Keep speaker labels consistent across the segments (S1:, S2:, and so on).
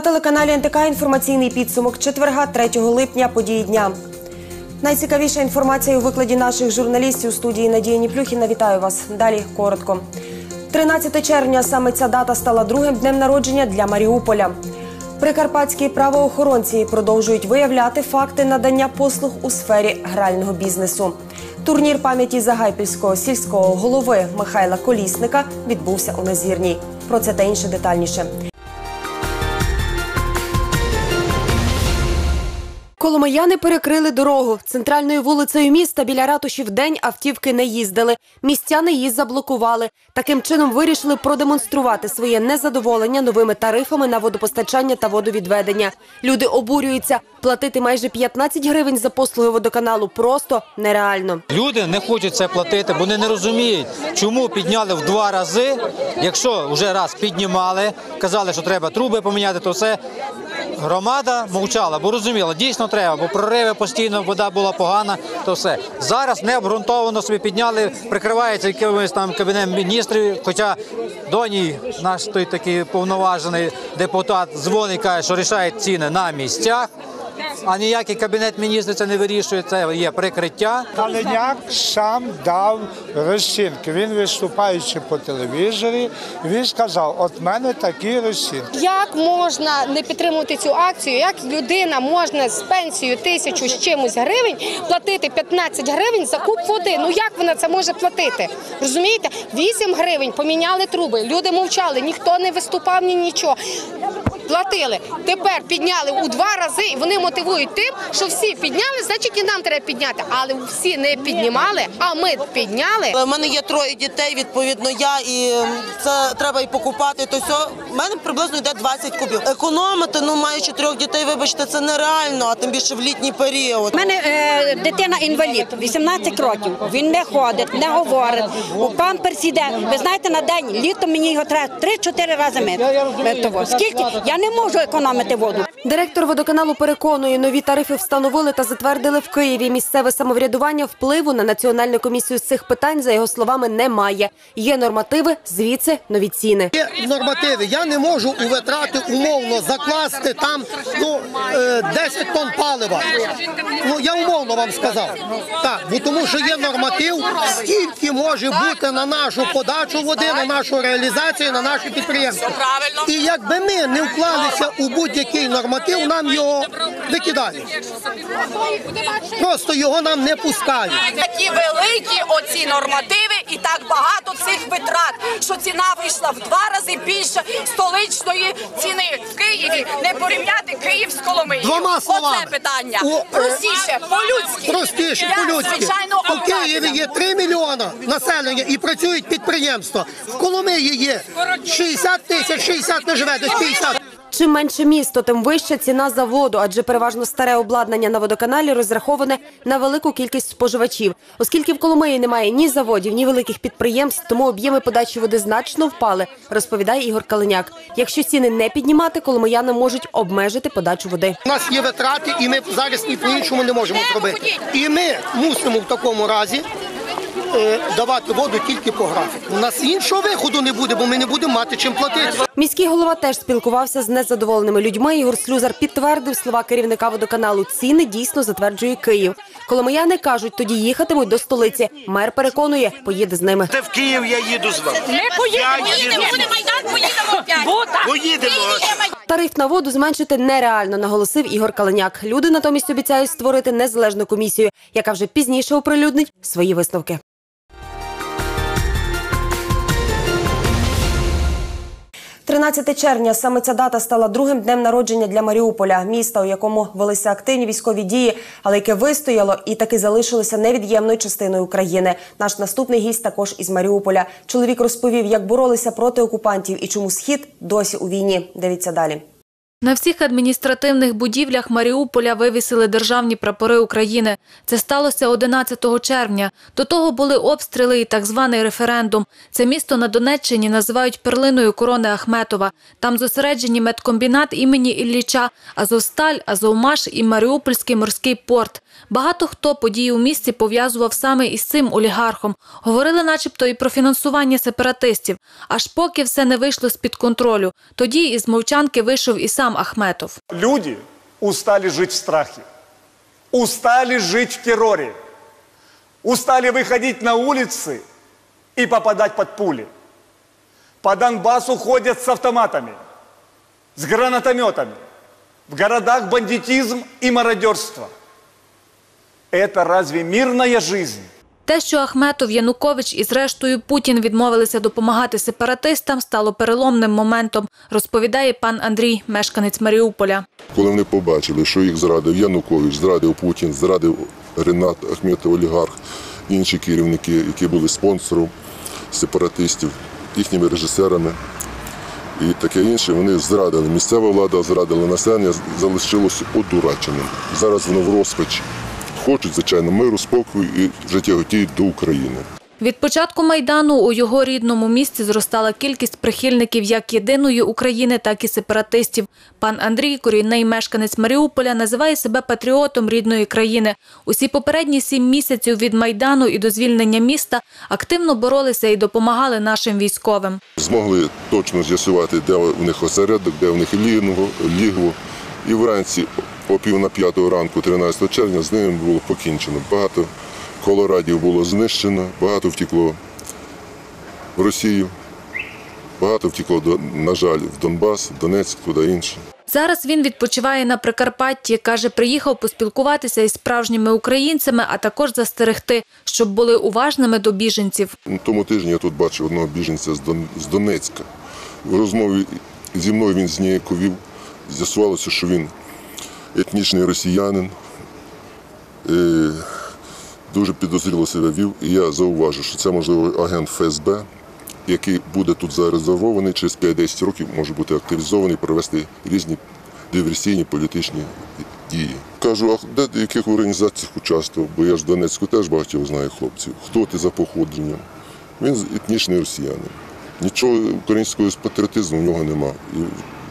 S1: На телеканалі НТК інформаційний підсумок четверга 3 липня події дня. Найцікавіша інформація у викладі наших журналістів у студії Надії Ніплюхіна. Вітаю вас. Далі коротко. 13 червня саме ця дата стала другим днем народження для Маріуполя. Прикарпатські правоохоронці продовжують виявляти факти надання послуг у сфері грального бізнесу. Турнір пам'яті Загайпільського сільського голови Михайла Колісника відбувся у Назірній. Про це та інше детальніше. Коломияни перекрили дорогу. Центральною вулицею міста біля ратуші в день автівки не їздили. Містяни її заблокували. Таким чином вирішили продемонструвати своє незадоволення новими тарифами на водопостачання та водовідведення. Люди обурюються. Платити майже 15 гривень за послуги водоканалу просто нереально.
S2: Люди не хочуть це платити, бо вони не розуміють, чому підняли в два рази. Якщо вже раз піднімали, казали, що треба труби поміняти, то все. Громада мовчала, бо розуміла, дійсно треба, бо прориви постійно, вода була погана, то все. Зараз не обґрунтовано собі підняли, прикривається якимось там кабінетом міністрів. Хоча доній наш той такий повноважений депутат дзвонить, каже, що рішають ціни на місцях. А ніякий кабінет міністрів це не вирішує, це є прикриття.
S3: Калиняк сам дав розцінки. Він виступаючи по телевізорі, він сказав: от в мене такі розцінки.
S4: Як можна не підтримувати цю акцію? Як людина можна з пенсією тисячу з чимось гривень платити 15 гривень за куб води? Ну як вона це може платити? Розумієте? 8 гривень поміняли труби. Люди мовчали, ніхто не виступав ні нічого. Платили. Тепер підняли у два рази, і вони мотивують тим, що всі підняли, значить і нам треба підняти. Але всі не піднімали, а ми підняли.
S5: У мене є троє дітей, відповідно, я і це треба і покупати. То все. У мене приблизно йде 20 кубів. Економити, ну маючи трьох дітей, вибачте, це нереально, а тим більше в літній період.
S6: У мене е, дитина інвалід, 18 років. Він не ходить, не говорить. У памперсі йде. Ви знаєте, на день літом мені його треба 3-4 рази мити. Того. Скільки? Я не можу економити воду.
S1: Директор водоканалу переконує, нові тарифи встановили та затвердили в Києві. Місцеве самоврядування впливу на національну комісію з цих питань, за його словами, немає. Є нормативи, звідси нові ціни.
S7: Є нормативи. Я не можу у витрати умовно закласти там ну, е, 10 тонн палива. Ну я умовно вам сказав. Так, бо тому що є норматив, скільки може бути на нашу подачу води, на нашу реалізацію, на наші підприємства. І якби ми не вклалися у будь-який норматив, нам його викидають. Просто його нам не пускають.
S8: такі великі оці нормативи і так багато цих витрат, що ціна вийшла в два рази більше столичної ціни в Києві. Не порівняти Київ з Коломиєю.
S7: Двома словами.
S8: Оце питання.
S7: Е,
S8: Простіше, по-людськи.
S7: Простіше, по-людськи. У Києві є 3 мільйона населення і працюють підприємства. В Коломиї є 60 тисяч, 60 не живе, десь 50.
S1: Чим менше місто, тим вища ціна за воду, адже переважно старе обладнання на водоканалі розраховане на велику кількість споживачів. Оскільки в Коломиї немає ні заводів, ні великих підприємств, тому об'єми подачі води значно впали, розповідає Ігор Калиняк. Якщо ціни не піднімати, коломияни можуть обмежити подачу води.
S7: У нас є витрати, і ми зараз ні по-іншому не можемо зробити. І ми мусимо в такому разі давати воду тільки по графіку. У нас іншого виходу не буде, бо ми не будемо мати чим платити.
S1: Міський голова теж спілкувався з незадоволеними людьми. Ігор Слюзар підтвердив слова керівника водоканалу. Ціни дійсно затверджує Київ. Коломияни кажуть, тоді їхатимуть до столиці. Мер переконує, поїде з ними.
S9: Де в Київ я їду з вами.
S8: Не поїдемо, поїдемо, буде Майдан, поїдемо опять.
S9: Поїдемо.
S1: Тариф на воду зменшити нереально, наголосив Ігор Калиняк. Люди натомість обіцяють створити незалежну комісію, яка вже пізніше оприлюднить свої висновки. «13 червня саме ця дата стала другим днем народження для Маріуполя, міста, у якому велися активні військові дії, але яке вистояло і таки залишилося невід'ємною частиною України. Наш наступний гість також із Маріуполя. Чоловік розповів, як боролися проти окупантів і чому схід досі у війні. Дивіться далі.
S10: На всіх адміністративних будівлях Маріуполя вивісили державні прапори України. Це сталося 11 червня. До того були обстріли і так званий референдум. Це місто на Донеччині називають перлиною корони Ахметова. Там зосереджені медкомбінат імені Ілліча, Азовсталь, Азовмаш і Маріупольський морський порт. Багато хто події у місті пов'язував саме із цим олігархом. Говорили начебто і про фінансування сепаратистів. Аж поки все не вийшло з-під контролю. Тоді із мовчанки вийшов і сам сам Ахметов.
S9: Люди устали жить в страхе, устали жить в терроре, устали выходить на улицы и попадать под пули. По Донбассу ходят с автоматами, с гранатометами. В городах бандитизм и мародерство. Это разве мирная жизнь?
S10: Те, що Ахметов, Янукович і зрештою Путін відмовилися допомагати сепаратистам, стало переломним моментом, розповідає пан Андрій, мешканець Маріуполя.
S11: Коли вони побачили, що їх зрадив Янукович, зрадив Путін, зрадив Ренат Ахметов, олігарх, інші керівники, які були спонсором сепаратистів, їхніми режисерами і таке інше, вони зрадили. Місцева влада зрадила населення, залишилося одураченим. Зараз воно в розпачі. Хочуть, звичайно, миру, спокою і вже тяготіють до України.
S10: Від початку Майдану у його рідному місті зростала кількість прихильників як єдиної України, так і сепаратистів. Пан Андрій, корінний мешканець Маріуполя, називає себе патріотом рідної країни. Усі попередні сім місяців від Майдану і до звільнення міста активно боролися і допомагали нашим військовим.
S11: Змогли точно з'ясувати, де у них осередок, де у них лігво, лігво. І вранці о пів на п'ятого ранку, 13 червня, з ними було покінчено. Багато колорадів було знищено, багато втекло в Росію, багато втекло, на жаль, в Донбас, в Донецьк, туди інше.
S10: Зараз він відпочиває на Прикарпатті. Каже, приїхав поспілкуватися із справжніми українцями, а також застерегти, щоб були уважними до біженців.
S11: Тому тижні я тут бачив одного біженця з з Донецька. В розмові зі мною він зніяковів. З'ясувалося, що він етнічний росіянин, дуже підозріло себе вів. І я зауважив, що це, можливо, агент ФСБ, який буде тут зарезервований, через 5-10 років може бути активізований, провести різні диверсійні політичні дії. Кажу, а де в яких організаціях участвував? Бо я ж в Донецьку теж багатьох знаю хлопців. Хто ти за походженням? Він етнічний росіянин. Нічого українського патріотизму в нього нема. І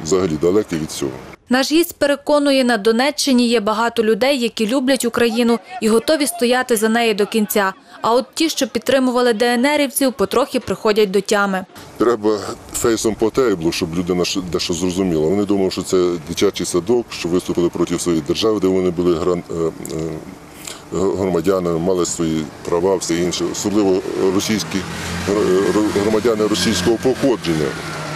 S11: взагалі далекий від цього.
S10: Наш гість переконує, на Донеччині є багато людей, які люблять Україну і готові стояти за неї до кінця. А от ті, що підтримували ДНРівців, потрохи приходять до тями.
S11: Треба фейсом по тейблу, щоб людина що- дещо зрозуміла. Вони думали, що це дитячий садок, що виступили проти своєї держави, де вони були е, е, громадянами, мали свої права, все інше, особливо російські е, громадяни російського походження.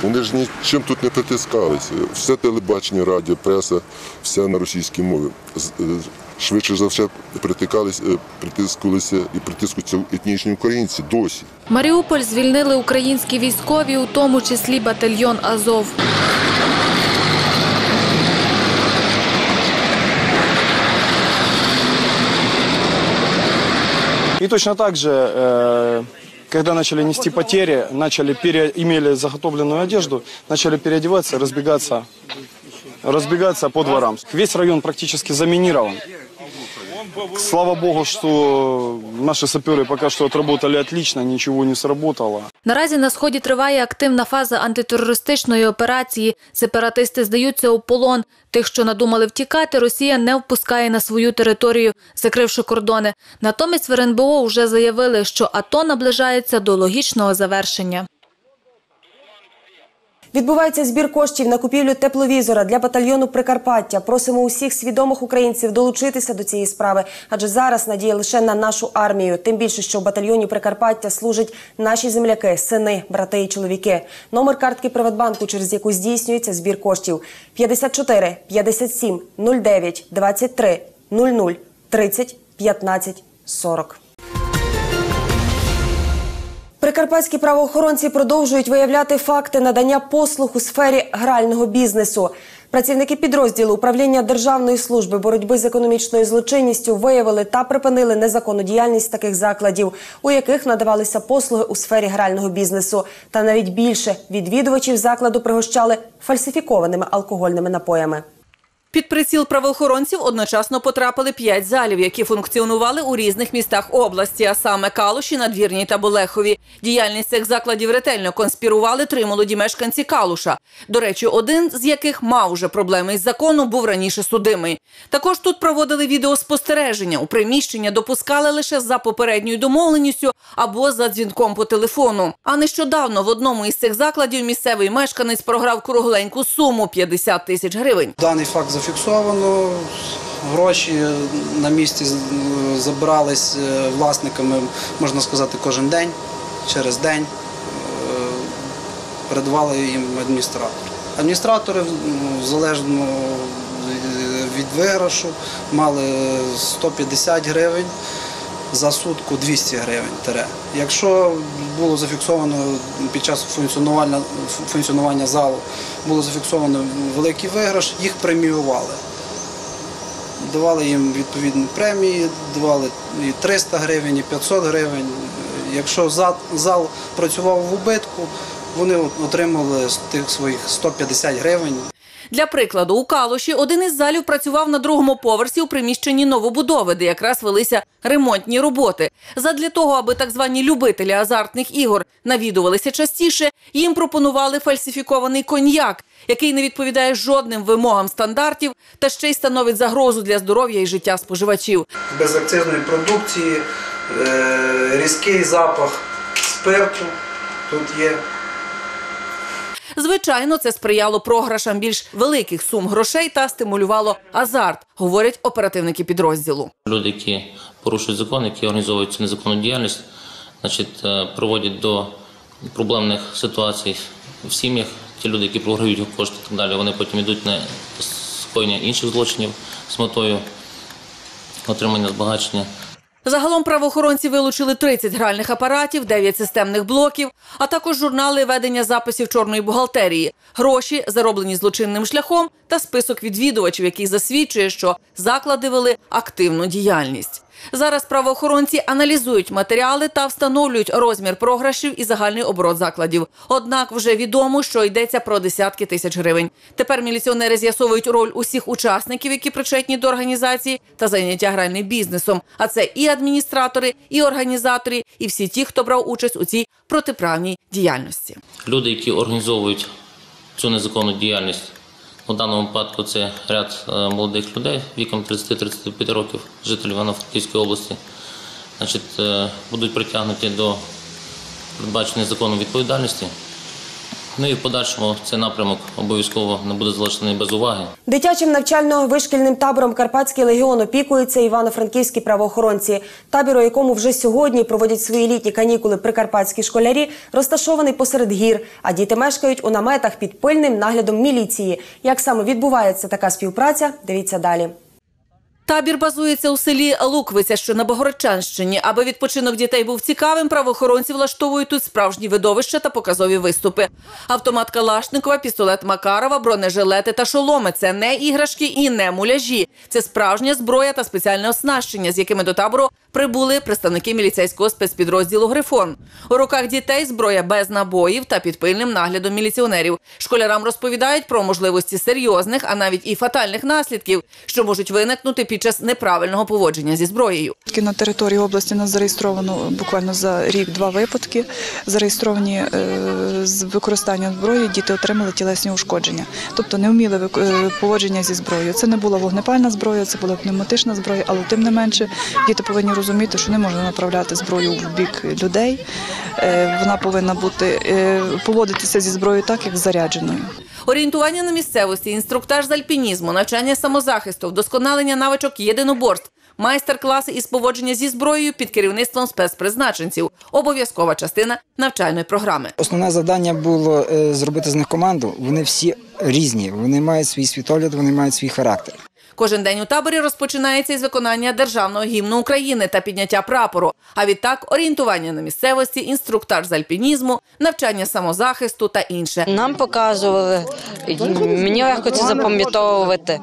S11: Вони ж нічим тут не притискалися. Все телебачення, радіо, преса, все на російській мові. Е, Швидше за все притикалися, е, притискувалися і притискуються етнічні українці досі.
S10: Маріуполь звільнили українські військові, у тому числі батальйон Азов.
S12: И точно так же, э, когда начали нести потери, начали пере, имели заготовленную одежду, начали переодеваться, разбегаться, разбегаться по дворам. Весь район практически заминирован. Слава богу, что наши саперы пока что отработали отлично, ничего не сработало.
S10: Наразі на сході триває активна фаза антитерористичної операції. Сепаратисти здаються у полон. Тих, що надумали втікати, Росія не впускає на свою територію, закривши кордони. Натомість в РНБО вже заявили, що АТО наближається до логічного завершення.
S1: Відбувається збір коштів на купівлю тепловізора для батальйону Прикарпаття. Просимо усіх свідомих українців долучитися до цієї справи, адже зараз надія лише на нашу армію. Тим більше, що в батальйоні Прикарпаття служать наші земляки, сини, брати і чоловіки. Номер картки Приватбанку, через яку здійснюється збір коштів 54 57 09 23 00 30 15 40. Прикарпатські правоохоронці продовжують виявляти факти надання послуг у сфері грального бізнесу. Працівники підрозділу управління Державної служби боротьби з економічною злочинністю виявили та припинили незаконну діяльність таких закладів, у яких надавалися послуги у сфері грального бізнесу. Та навіть більше відвідувачів закладу пригощали фальсифікованими алкогольними напоями.
S13: Під приціл правоохоронців одночасно потрапили п'ять залів, які функціонували у різних містах області, а саме Калуші, Надвірній та Болехові. Діяльність цих закладів ретельно конспірували три молоді мешканці Калуша. До речі, один з яких мав уже проблеми із законом, був раніше судимий. Також тут проводили відеоспостереження. У приміщення допускали лише за попередньою домовленістю або за дзвінком по телефону. А нещодавно в одному із цих закладів місцевий мешканець програв кругленьку суму 50 тисяч гривень.
S14: Даний факт зафіксовано. Гроші на місці забирались е, власниками, можна сказати, кожен день, через день е, передавали їм адміністратор. Адміністратори залежно від виграшу мали 150 гривень. За сутку 200 гривень. Якщо було зафіксовано під час функціонування, функціонування залу, було зафіксовано великий виграш, їх преміювали. Давали їм відповідні премії, давали і 300 гривень, і 500 гривень. Якщо зал працював в убитку, вони отримали з тих своїх 150 гривень.
S13: Для прикладу, у Калуші один із залів працював на другому поверсі у приміщенні новобудови, де якраз велися ремонтні роботи. Задля того, аби так звані любителі азартних ігор навідувалися частіше, їм пропонували фальсифікований коньяк, який не відповідає жодним вимогам стандартів та ще й становить загрозу для здоров'я і життя споживачів.
S14: безакцизної продукції, е, різкий запах спирту тут є.
S13: Звичайно, це сприяло програшам більш великих сум грошей та стимулювало азарт, говорять оперативники підрозділу.
S15: Люди, які порушують закон, які організовують незаконну діяльність, значить, е, проводять до проблемних ситуацій в сім'ях. Ті люди, які програють кошти так далі, вони потім йдуть на скоєння інших злочинів з метою отримання збагачення.
S13: Загалом правоохоронці вилучили 30 гральних апаратів, 9 системних блоків, а також журнали ведення записів чорної бухгалтерії, гроші, зароблені злочинним шляхом, та список відвідувачів, який засвідчує, що заклади вели активну діяльність. Зараз правоохоронці аналізують матеріали та встановлюють розмір програшів і загальний оборот закладів. Однак вже відомо, що йдеться про десятки тисяч гривень. Тепер міліціонери з'ясовують роль усіх учасників, які причетні до організації та заняття гральним бізнесом. А це і адміністратори, і організатори, і всі ті, хто брав участь у цій протиправній діяльності.
S15: Люди, які організовують цю незаконну діяльність, у даному випадку це ряд е, молодих людей віком 30-35 років, жителів Івано-Франківської області, значить, е, будуть притягнуті до передбаченої законом відповідальності. Ну і в подальшому цей напрямок обов'язково не буде залишений без уваги.
S1: Дитячим навчально-вишкільним табором Карпатський легіон опікуються івано-франківські правоохоронці. Табір, у якому вже сьогодні проводять свої літні канікули прикарпатські школярі, розташований посеред гір, а діти мешкають у наметах під пильним наглядом міліції. Як саме відбувається така співпраця, дивіться далі.
S13: Табір базується у селі Луквиця, що на Богородчанщині. Аби відпочинок дітей був цікавим, правоохоронці влаштовують тут справжні видовища та показові виступи. Автомат Калашникова, пістолет Макарова, бронежилети та шоломи – це не іграшки і не муляжі. Це справжня зброя та спеціальне оснащення, з якими до табору прибули представники міліцейського спецпідрозділу Грифон. У руках дітей зброя без набоїв та під пильним наглядом міліціонерів. Школярам розповідають про можливості серйозних, а навіть і фатальних наслідків, що можуть виникнути під час неправильного поводження зі зброєю.
S16: На території області нас зареєстровано буквально за рік два випадки. Зареєстровані е, з використанням зброї діти отримали тілесні ушкодження, тобто не вміли е, поводження зі зброєю. Це не була вогнепальна зброя, це була пневматична зброя, але тим не менше діти повинні розуміти, що не можна направляти зброю в бік людей. Е, Вона повинна бути е, поводитися зі зброєю так, як зарядженою.
S13: Орієнтування на місцевості, інструктаж з альпінізму, навчання самозахисту, вдосконалення навичок єдиноборств, майстер-класи із поводження зі зброєю під керівництвом спецпризначенців. Обов'язкова частина навчальної програми.
S17: Основне завдання було е, зробити з них команду. Вони всі різні, вони мають свій світогляд, вони мають свій характер.
S13: Кожен день у таборі розпочинається із виконання державного гімну України та підняття прапору. А відтак орієнтування на місцевості, інструктаж з альпінізму, навчання самозахисту та інше.
S18: Нам показували, мені легко це запам'ятовувати.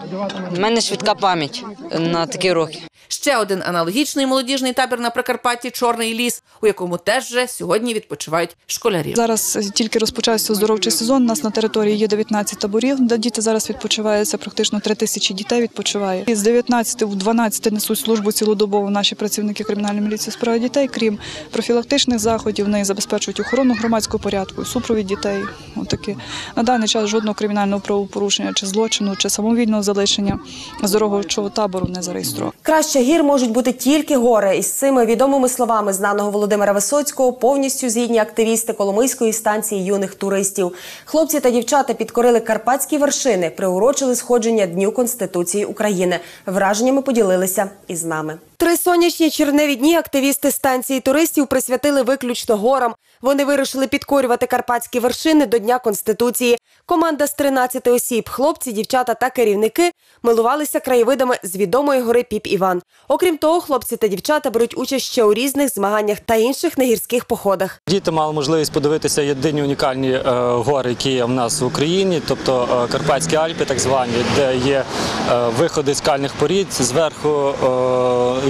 S18: У мене швидка пам'ять на такі рухи.
S13: ще один аналогічний молодіжний табір на Прикарпатті Чорний ліс, у якому теж вже сьогодні відпочивають школярі.
S16: Зараз тільки розпочався оздоровчий сезон. У нас на території є 19 таборів, де діти зараз відпочиваються. Практично 3 тисячі дітей відпочиває. Із 19 в 12 несуть службу цілодобово наші працівники кримінальної міліції з права дітей. Крім профілактичних заходів, вони забезпечують охорону громадського порядку, супровід дітей. Отакі на даний час жодного кримінального правопорушення чи злочину, чи самовільного залишення оздоровчого табору не зареєстровано.
S1: Краще гір можуть бути тільки гори. Із цими відомими словами знаного Володимира Висоцького повністю згідні активісти Коломийської станції юних туристів. Хлопці та дівчата підкорили карпатські вершини, приурочили сходження Дню Конституції України. Враженнями поділилися із нами. Три сонячні черневі дні активісти станції туристів присвятили виключно горам. Вони вирішили підкорювати карпатські вершини до Дня Конституції. Команда з 13 осіб, хлопці, дівчата та керівники милувалися краєвидами з відомої гори Піп Іван. Окрім того, хлопці та дівчата беруть участь ще у різних змаганнях та інших негірських походах.
S18: Діти мали можливість подивитися єдині унікальні е, гори, які є в нас в Україні, тобто е, Карпатські Альпи, так звані, де є е, виходи скальних порід зверху,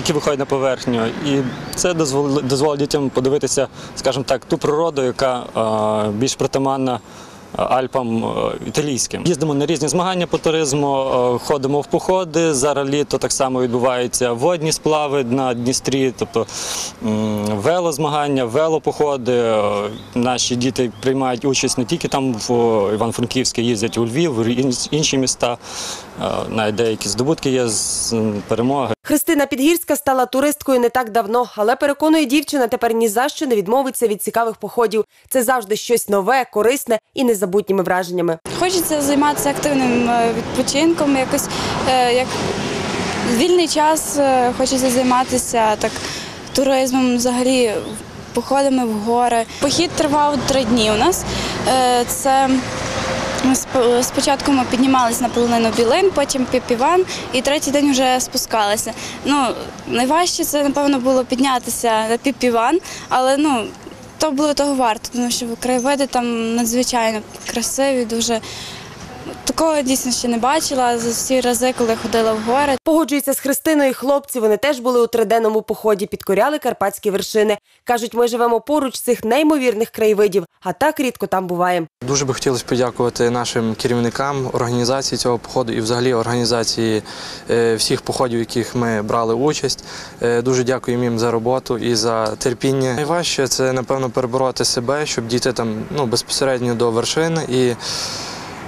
S18: які виходять на поверхню. І це дозволить, дозволить дітям подивитися, скажімо так, ту природу, яка більш притаманна. Альпам е, італійським їздимо на різні змагання по туризму, е, ходимо в походи. Зараз літо так само відбуваються водні сплави на Дністрі, тобто велозмагання, велопоходи. Е, Наші діти приймають участь не тільки там в Івано-Франківське, їздять у Львів, в інші міста. Навіть деякі здобутки є з перемоги.
S1: Христина Підгірська стала туристкою не так давно, але переконує дівчина, тепер ні за що не відмовиться від цікавих походів. Це завжди щось нове, корисне і незабутніми враженнями.
S19: Хочеться займатися активним е, відпочинком, якось е, як вільний час е, хочеться займатися так туризмом, взагалі походами в гори. Похід тривав три дні у нас. Це спочатку ми піднімалися на полонину білин, потім піпіван, і третій день вже спускалися. Ну, найважче це, напевно, було піднятися на піпіван, але ну, то було того варто, тому що краєвиди там надзвичайно красиві, дуже. Такого дійсно ще не бачила за всі рази, коли ходила в гори.
S1: Погоджуються з Христиною хлопці. Вони теж були у триденному поході, підкоряли карпатські вершини. кажуть, ми живемо поруч цих неймовірних краєвидів, а так рідко там буває.
S20: Дуже би хотілося подякувати нашим керівникам організації цього походу і взагалі організації е, всіх походів, в яких ми брали участь. Е, Дуже дякуємо їм за роботу і за терпіння. Найважче це, напевно, перебороти себе, щоб дійти там ну, безпосередньо до вершин. І,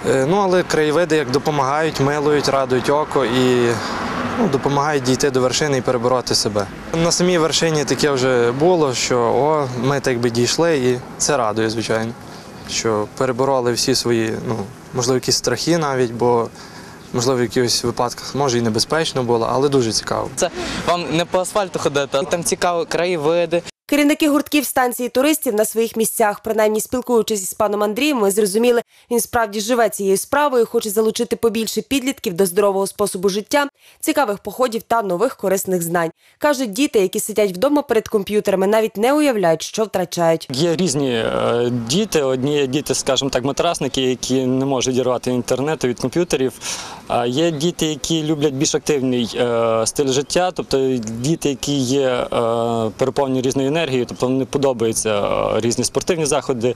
S20: ну, але краєвиди як допомагають, милують, радують око і ну, допомагають дійти до вершини і перебороти себе. На самій вершині таке вже було, що о, ми так би дійшли, і це радує, звичайно що перебороли всі свої, ну, можливо, якісь страхи навіть, бо, можливо, в якихось випадках може і небезпечно було, але дуже цікаво.
S21: Це вам не по асфальту ходити, а там цікаво краєвиди.
S1: Керівники гуртків станції туристів на своїх місцях, принаймні спілкуючись із паном Андрієм, ми зрозуміли, він справді живе цією справою, хоче залучити побільше підлітків до здорового способу життя, цікавих походів та нових корисних знань. кажуть, діти, які сидять вдома перед комп'ютерами, навіть не уявляють, що втрачають.
S18: Є різні е, діти. Одні діти, скажімо так, матрасники, які не можуть дірвати інтернету від комп'ютерів. А є діти, які люблять більш активний е, стиль життя, тобто діти, які є е, переповнені різною енергією, тобто вони подобаються е, різні спортивні заходи,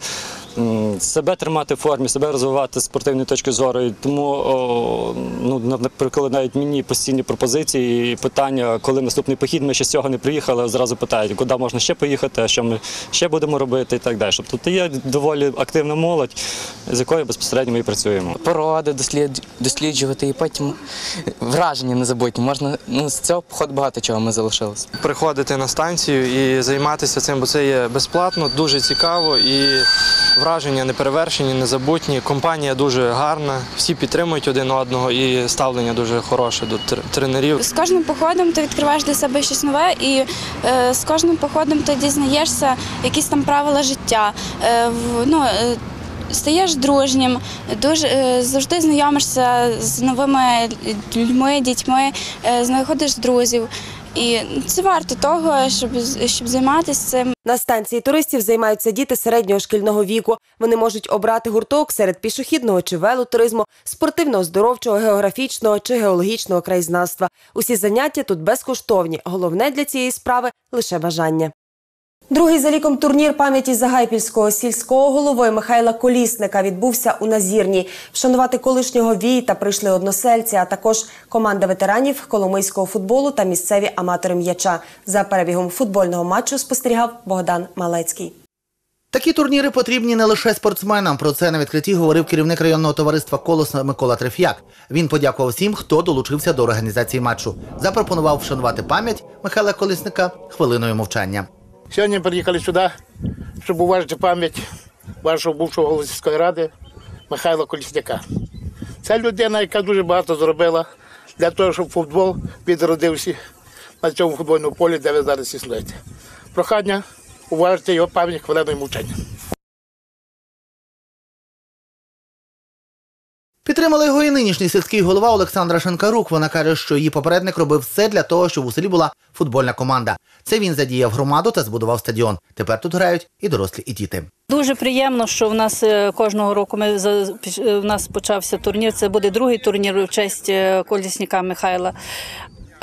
S18: себе тримати в формі, себе розвивати з спортивної точки зору. І Тому, ну, наприклад, навіть мені постійні пропозиції і питання, коли наступний похід, ми ще з цього не приїхали, а зразу питають, куди можна ще поїхати, що ми ще будемо робити і так далі. Тобто є доволі активна молодь, з якою безпосередньо ми і працюємо.
S21: Породи досліджувати і потім враження не незабутні. Можна ну з цього походу багато чого ми залишилися.
S20: Приходити на станцію і займатися цим, бо це є безплатно, дуже цікаво і враження неперевершені, незабутні. Компанія дуже гарна, всі підтримують один одного і ставлення дуже хороше до тренерів.
S19: З кожним походом ти відкриваєш для себе щось нове, і е, з кожним походом ти дізнаєшся якісь там правила життя. Е, в- ну, е, Стаєш дружнім, дуже е, завжди знайомишся з новими людьми, дітьми, е, знаходиш друзів. І це варто того, щоб, щоб займатися цим.
S1: На станції туристів займаються діти середнього шкільного віку. Вони можуть обрати гурток серед пішохідного чи велотуризму, спортивно-оздоровчого, географічного чи геологічного краєзнавства. Усі заняття тут безкоштовні. Головне для цієї справи лише бажання. Другий за ліком турнір пам'яті Загайпільського сільського голови Михайла Колісника відбувся у Назірній. Вшанувати колишнього війта прийшли односельці, а також команда ветеранів коломийського футболу та місцеві аматори м'яча. За перебігом футбольного матчу спостерігав Богдан Малецький.
S22: Такі турніри потрібні не лише спортсменам. Про це на відкритті говорив керівник районного товариства Колос Микола Треф'як. Він подякував всім, хто долучився до організації матчу. Запропонував вшанувати пам'ять Михайла Колісника хвилиною мовчання.
S23: Сьогодні приїхали сюди, щоб уважити пам'ять вашого бувшого голови сільської ради Михайла Колісняка. Це людина, яка дуже багато зробила для того, щоб футбол відродився на цьому футбольному полі, де ви зараз існуєте. Прохання уважити його пам'ять хвилиною мовчання.
S22: Підтримала його і нинішній сільський голова Олександра Шенкарук. Вона каже, що її попередник робив все для того, щоб у селі була футбольна команда. Це він задіяв громаду та збудував стадіон. Тепер тут грають і дорослі, і діти.
S24: Дуже приємно, що в нас е, кожного року ми е, в нас почався турнір. Це буде другий турнір в честь колісника Михайла.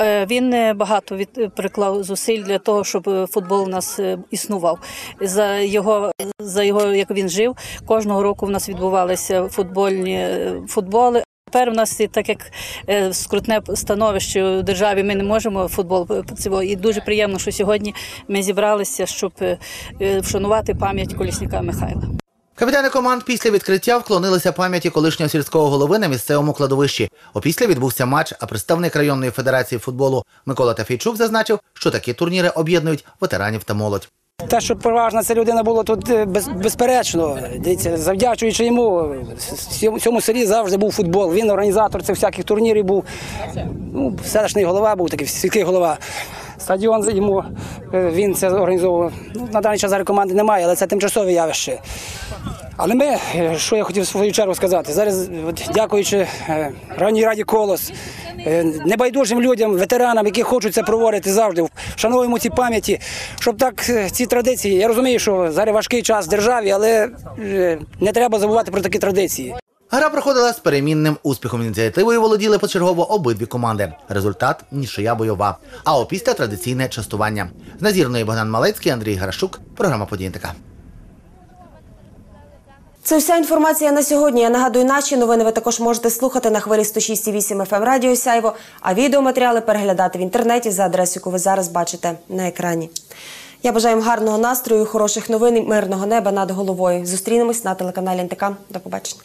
S24: Е, Він е, багато від е, приклав зусиль для того, щоб футбол у нас існував. За його за його як він жив, кожного року в нас відбувалися футбольні футболи. Тепер у нас так як скрутне становище у державі, ми не можемо футбол. І дуже приємно, що сьогодні ми зібралися, щоб вшанувати пам'ять колісника Михайла.
S22: Капітани команд після відкриття вклонилися пам'яті колишнього сільського голови на місцевому кладовищі. Опісля відбувся матч, а представник районної федерації футболу Микола Тафійчук зазначив, що такі турніри об'єднують ветеранів та молодь.
S25: Те, що поважна ця людина була тут е, без, безперечно. Дивіться, завдячуючи йому, в цьому селі завжди був футбол. Він організатор цих всяких турнірів був. Ну, селищний голова був такий сільський голова. Стадіон йому е, він це організовував. Ну, на даний час зараз команди немає, але це тимчасове явище. Але ми, е, що я хотів в свою чергу сказати, зараз, дякуючи е, районній раді Колос, небайдужим людям, ветеранам, які хочуть це проводити завжди, вшановуємо ці пам'яті, щоб так ці традиції. Я розумію, що зараз важкий час в державі, але не треба забувати про такі традиції.
S22: Гра проходила з перемінним успіхом. Ініціативою володіли почергово обидві команди. Результат нічия бойова. А опісля традиційне частування. З Назірної Богдан Малецький, Андрій Гарашук. Програма «Події
S1: Це вся інформація на сьогодні. Я нагадую, наші новини ви також можете слухати на хвилі 106,8 FM Радіо Сяйво, а відеоматеріали переглядати в інтернеті за адресою, яку ви зараз бачите на екрані. Я бажаю вам гарного настрою, хороших новин і мирного неба над головою. Зустрінемось на телеканалі НТК. До побачення.